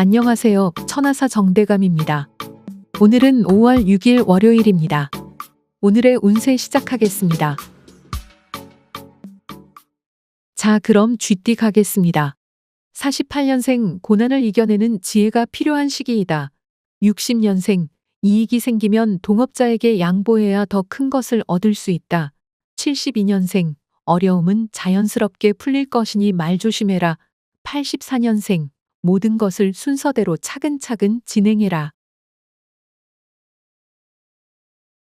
안녕하세요. 천하사 정대감입니다. 오늘은 5월 6일 월요일입니다. 오늘의 운세 시작하겠습니다. 자, 그럼 쥐띠 가겠습니다. 48년생 고난을 이겨내는 지혜가 필요한 시기이다. 60년생 이익이 생기면 동업자에게 양보해야 더 큰 것을 얻을 수 있다. 72년생 어려움은 자연스럽게 풀릴 것이니 말 조심해라. 84년생 모든 것을 순서대로 차근차근 진행해라.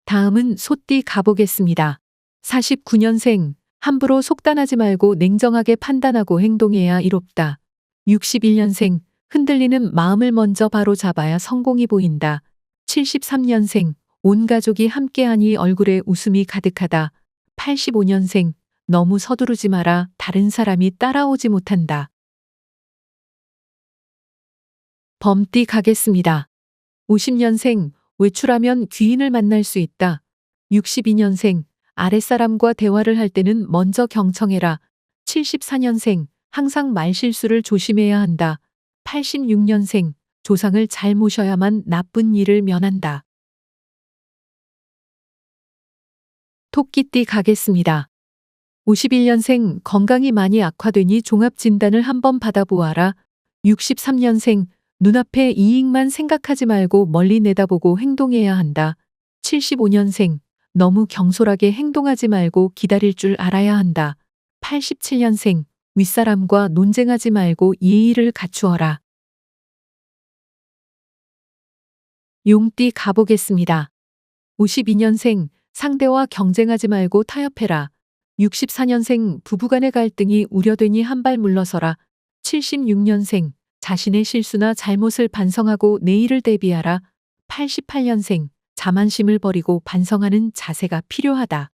다음은 소띠 가보겠습니다. 49년생 함부로 속단하지 말고 냉정하게 판단하고 행동해야 이롭다. 61년생 흔들리는 마음을 먼저 바로 잡아야 성공이 보인다. 73년생 온 가족이 함께하니 얼굴에 웃음이 가득하다. 85년생 너무 서두르지 마라. 다른 사람이 따라오지 못한다. 범띠 가겠습니다. 50년생 외출하면 귀인을 만날 수 있다. 62년생 아랫사람과 대화를 할 때는 먼저 경청해라. 74년생 항상 말실수를 조심해야 한다. 86년생 조상을 잘 모셔야만 나쁜 일을 면한다. 토끼띠 가겠습니다. 51년생 건강이 많이 악화되니 종합진단을 한번 받아보아라. 63년생 눈앞의 이익만 생각하지 말고 멀리 내다보고 행동해야 한다. 75년생 너무 경솔하게 행동하지 말고 기다릴 줄 알아야 한다. 87년생 윗사람과 논쟁하지 말고 예의를 갖추어라. 용띠 가보겠습니다. 52년생 상대와 경쟁하지 말고 타협해라. 64년생 부부간의 갈등이 우려되니 한 발 물러서라. 76년생 자신의 실수나 잘못을 반성하고 내일을 대비하라. 88년생 자만심을 버리고 반성하는 자세가 필요하다.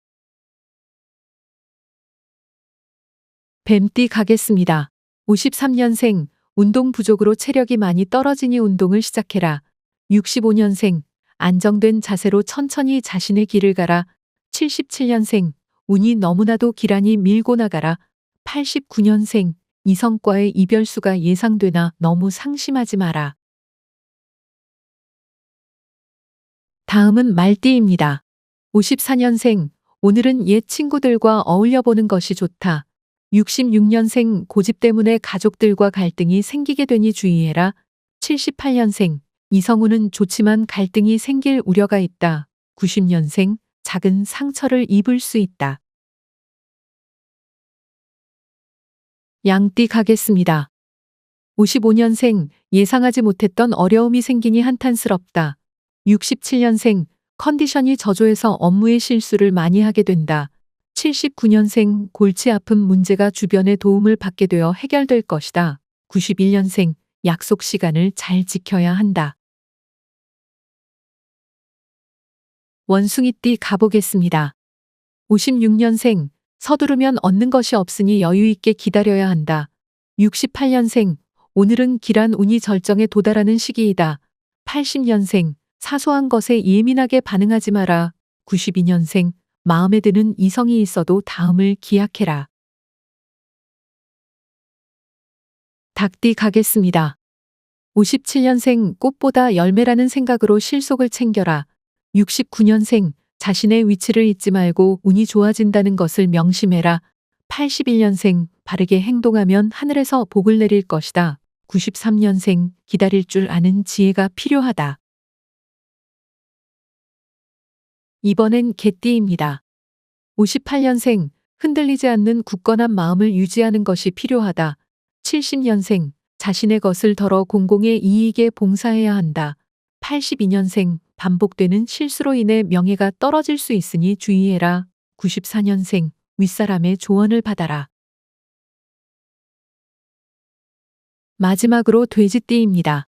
뱀띠 가겠습니다. 53년생 운동 부족으로 체력이 많이 떨어지니 운동을 시작해라. 65년생 안정된 자세로 천천히 자신의 길을 가라. 77년생 운이 너무나도 기란히 밀고 나가라. 89년생 이성과의 이별수가 예상되나 너무 상심하지 마라. 다음은 말띠입니다. 54년생 오늘은 옛 친구들과 어울려 보는 것이 좋다. 66년생 고집 때문에 가족들과 갈등이 생기게 되니 주의해라. 78년생 이성우는 좋지만 갈등이 생길 우려가 있다. 90년생 작은 상처를 입을 수 있다. 양띠 가겠습니다. 55년생 예상하지 못했던 어려움이 생기니 한탄스럽다. 67년생 컨디션이 저조해서 업무의 실수를 많이 하게 된다. 79년생 골치 아픈 문제가 주변의 도움을 받게 되어 해결될 것이다. 91년생 약속 시간을 잘 지켜야 한다. 원숭이띠 가보겠습니다. 56년생 서두르면 얻는 것이 없으니 여유 있게 기다려야 한다. 68년생 오늘은 길한 운이 절정에 도달하는 시기이다. 80년생 사소한 것에 예민하게 반응하지 마라. 92년생 마음에 드는 이성이 있어도 다음을 기약해라. 닭띠 가겠습니다. 57년생 꽃보다 열매라는 생각으로 실속을 챙겨라. 69년생 자신의 위치를 잊지 말고 운이 좋아진다는 것을 명심해라. 81년생 바르게 행동하면 하늘에서 복을 내릴 것이다. 93년생 기다릴 줄 아는 지혜가 필요하다. 이번엔 개띠입니다. 58년생 흔들리지 않는 굳건한 마음을 유지하는 것이 필요하다. 70년생 자신의 것을 덜어 공공의 이익에 봉사해야 한다. 82년생 반복되는 실수로 인해 명예가 떨어질 수 있으니 주의해라. 94년생 윗사람의 조언을 받아라. 마지막으로 돼지띠입니다.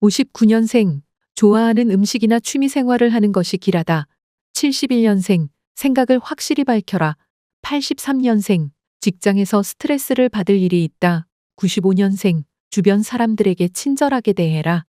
59년생 좋아하는 음식이나 취미 생활을 하는 것이 길하다. 71년생 생각을 확실히 밝혀라. 83년생 직장에서 스트레스를 받을 일이 있다. 95년생 주변 사람들에게 친절하게 대해라.